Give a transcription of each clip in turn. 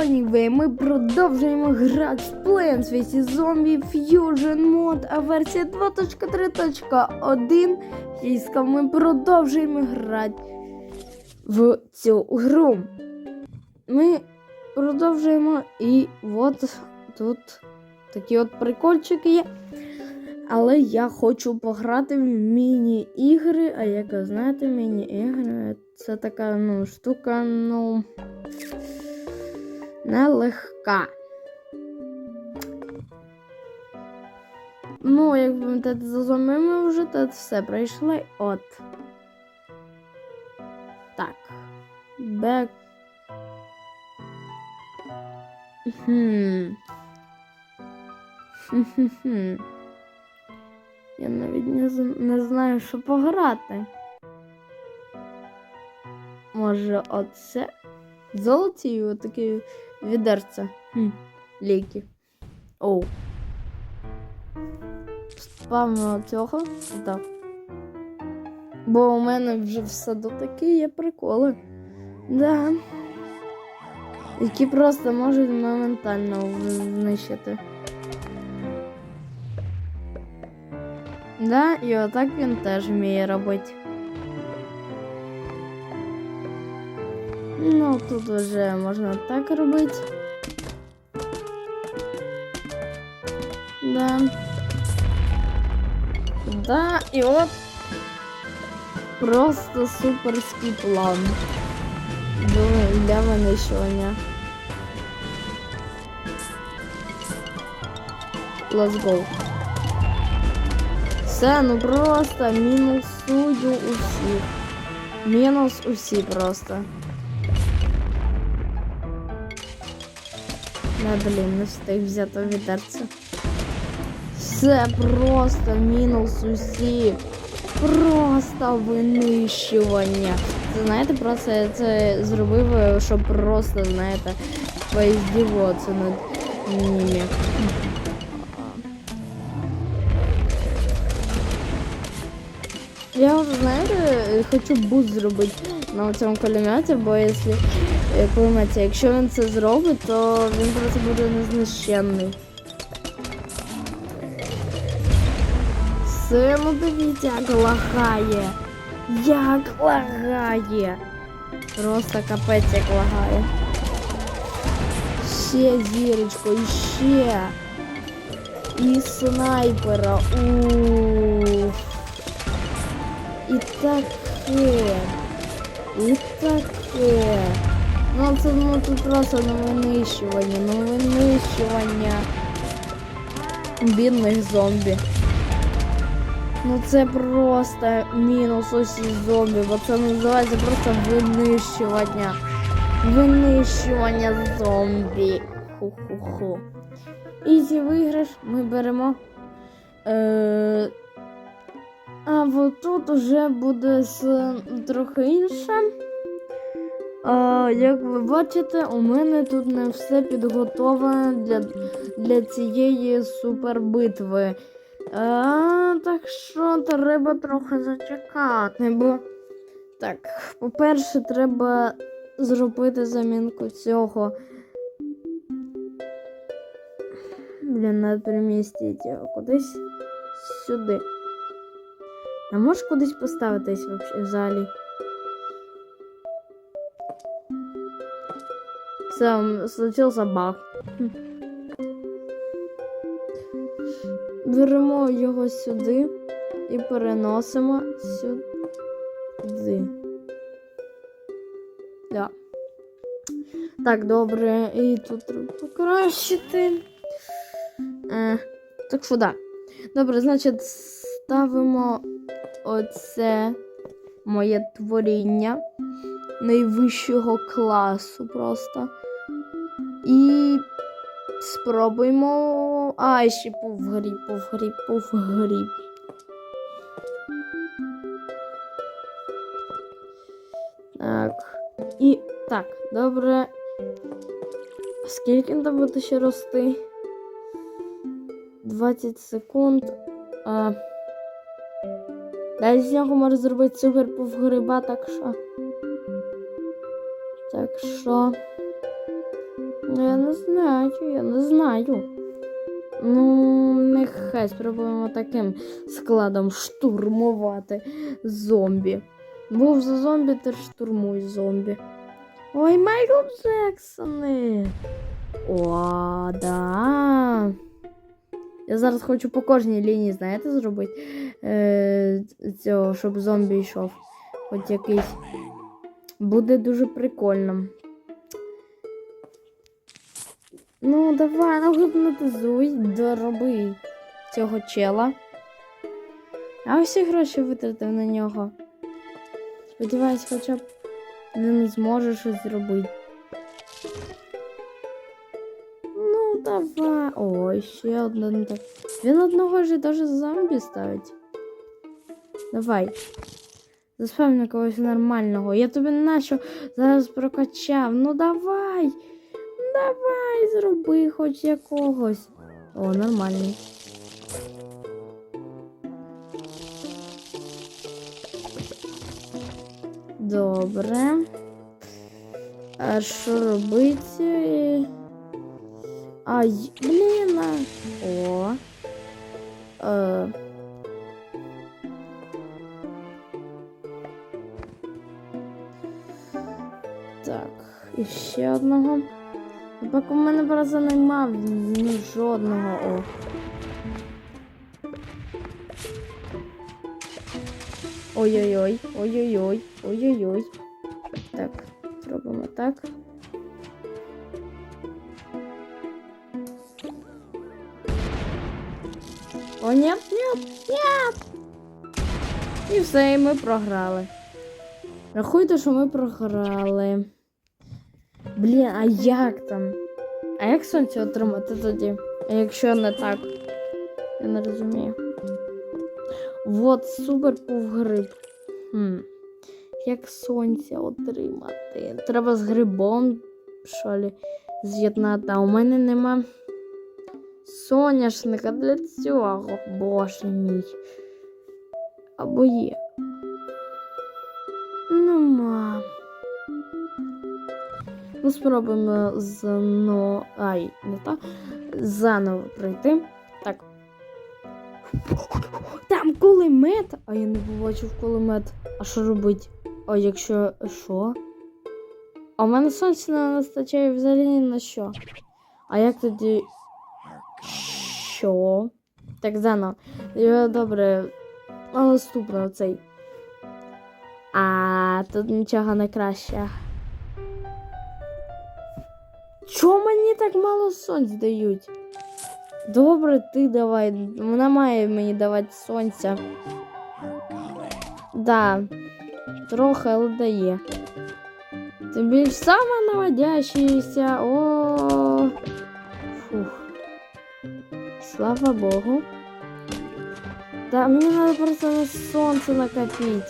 Соніве, ми продовжуємо грати в Plants. Zombie Fusion Mod, а версія 2.3.1. Дійсно, ми продовжуємо грати в цю гру. Ми продовжуємо і от тут такі от прикольчики є. Але я хочу пограти в міні-ігри, а як ви знаєте, міні-ігри це така ну, штука, ну нелегка. Ну, як ви пам'ятаєте, за зомби ми вже тут все пройшли. От. Так. Бек. Хм. Хм-хм-хм. Я навіть не, не знаю, що пограти. Може, оце? Золоті отакі відерця. Хм. Ліки. Оу. Спавно цього. Так. Бо у мене вже в саду такі є приколи. Да. Які просто можуть моментально знищити. Да, і отак він теж вміє робити. Ну, тут вже можна так робити. Да. Да, і от просто суперський план. Думаю, для винищування. Let's go. Все, ну просто мінусую усіх. Мінус усі просто. Не, блін, не встиг взяти відерце. Все просто мінус усі. Просто винищування. Це знаєте, просто я це зробив, щоб просто, знаєте, поіздіватися над ними. Я вже, знаєте, хочу буст зробити На цьому кулеметі, бо якщо кулеметі, якщо він це зробить, то він просто буде незнищенний. Все, ну дивіться, як лагає. Як лагає. Просто капець як лагає. Ще зірочку, і ще. І снайпера. Уф. І таке. І таке. Ну це ну тут просто на винищування, на винищування бідних зомбі. Ну це просто мінус усі зомбі, бо це називається просто винищування. Винищування зомбі. Ху-ху-ху. Ізі виграш ми беремо. Е- а от тут уже буде трохи інше. А, як ви бачите, у мене тут не все підготовлене для, для цієї супербитви. А, так що треба трохи зачекати, бо. Так, по-перше, треба зробити замінку цього. Блін, треба перемістити його кудись сюди. А можеш кудись поставитись вообще взагалі? Все, м, случився баг. Беремо його сюди і переносимо сюди. Да. Так, добре, і тут треба покращити. Е, так що да. Добре, значить, ставимо оце моє творіння найвищого класу просто. І спробуємо. А, ще повгріб, повгріб, повгріб. Так. І так, добре. Скільки там буде ще рости? 20 секунд. А... Далі з нього може зробити супер повгриба, так що. Так що. Я не знаю, я не знаю. Ну, нехай спробуємо таким складом штурмувати зомбі. Був за зомбі, ти штурмуй зомбі. Ой, Майкл Джексони. О, да. Я зараз хочу по кожній лінії, знаєте, зробити е, цього, щоб зомбі йшов. Хоч якийсь. Буде дуже прикольно. Ну, давай, ну гіпнотизуй, дороби цього чела. А всі гроші витратив на нього. Сподіваюсь, хоча б він зможе щось зробити. Давай. Ой, ще один. Він одного ж теж зомбі ставить. Давай. Заспавни когось нормального. Я тобі нащо зараз прокачав. Ну давай. Давай, зроби хоч якогось. О, нормальний. Добре. А що робити? Ай, блін. О. Е. Так, і ще одного. Поки в мене просто нема ну, жодного. О. Ой-ой-ой, ой-ой-ой, ой-ой-ой. Так, зробимо так. О, нет, нет, нет. І все, і ми програли. Рахуйте, що ми програли. Блін, а як там? А як сонце отримати тоді? А якщо не так? Я не розумію. Вот, супер повгриб. Хм. Як сонце отримати? Треба з грибом, що ли, з'єднати. А у мене нема соняшника для цього. Боже мій. Або є. Нема. Ну, спробуємо зано... Ай, не так. Заново пройти. Так. Там кулемет! А я не побачив кулемет. А що робить? А якщо що? А в мене сонця не вистачає взагалі на що. А як тоді. Що? Так, заново. Я, Добре. А наступно оцей. А тут нічого не краще. Чому мені так мало сонць дають? Добре, ти давай. Вона має мені давати сонця. Да, трохи, але дає. Ти більш саме наводящийся. О. Слава Богу. Да, мені треба просто на сонце накопити.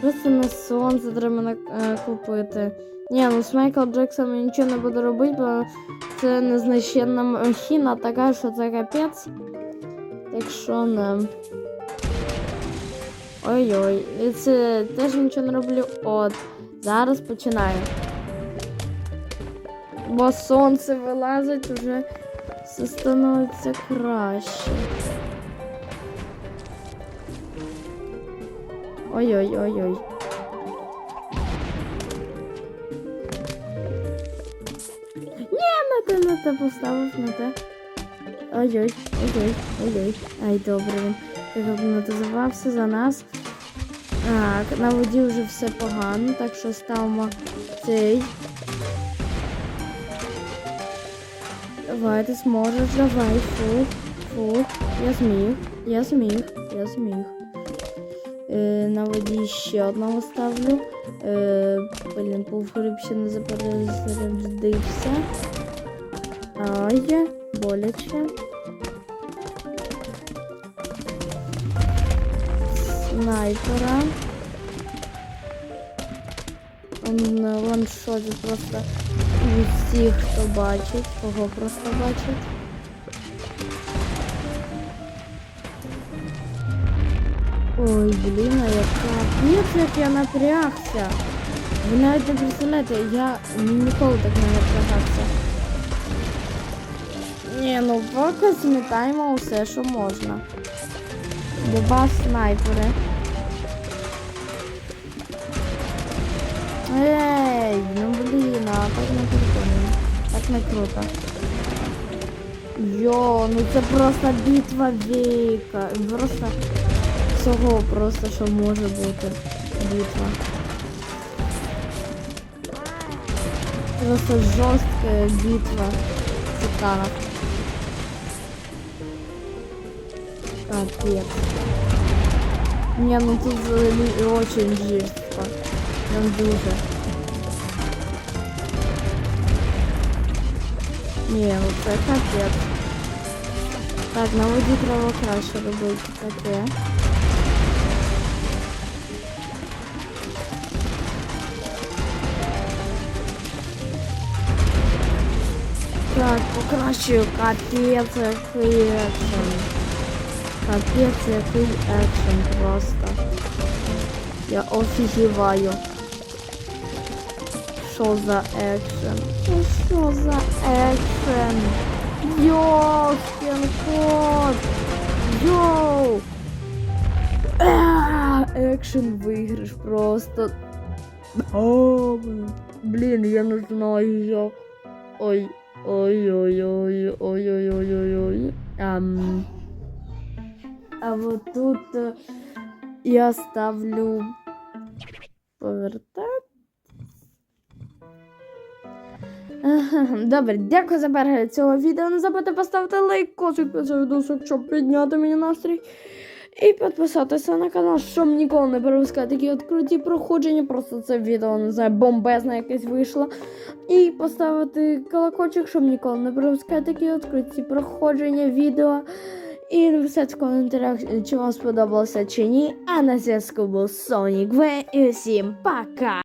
Просто на сонце треба на, е, купити. Ні, ну з Майкл Джексоном я нічого не буду робити, бо це незначенна махіна така, що це капець. Так що не. Ой-ой, це теж нічого не роблю. От, зараз починаю. Бо сонце вилазить, вже все становиться краще. Ой-ой-ой-ой. Не те, не те поставив, не те. Ой-ой, ой-ой, ой-ой. Ай, добре він. Як за нас. Так, на воді вже все погано, так що ставимо цей. Давай, ти зможеш, давай, фух, фух. Я зміг, я зміг, я зміг. Е, на воді ще одного ставлю. Е, блін, повгриб ще не заперезарядився. Ай, боляче. Снайпера. Он на ваншоті просто від хто бачить, кого просто бачить. Ой, блін, а яка піц, як я напрягся. Ви навіть не представляєте, я ніколи так не напрягався. Ні, ну поки змітаємо все, що можна. Люба снайпери. Ей, ну блін, а так не прикольно. Так не круто. Йо, ну це просто битва віка. Просто всього просто, що може бути. Битва. Просто жесткая битва титанов. Капец. Не, ну тут очень жестко. Прям дуже. Не, ну це капець. Так, наводі треба краще робити таке. Так, покращую капець який екшен. Капець який екшен просто. Я офігіваю. Що за екшен? Що за екшен? Йошкін кот! Йоу! А, Екшен виграш просто. О, блін, я не знаю як. Ой, ой-ой-ой, ой-ой-ой-ой-ой. Ам. А вот тут е, я ставлю повертати. Добре, дякую за перегляд цього відео. Не забудьте поставити лайк, косик під цей відосик, щоб підняти мені настрій. І підписатися на канал, щоб ніколи не пропускати такі от круті проходження. Просто це відео, не знаю, бомбезне якесь вийшло. І поставити колокольчик, щоб ніколи не пропускати такі от круті проходження відео. І написати в коментарях, чи вам сподобалося чи ні. А на зв'язку був Сонік В. І всім пока!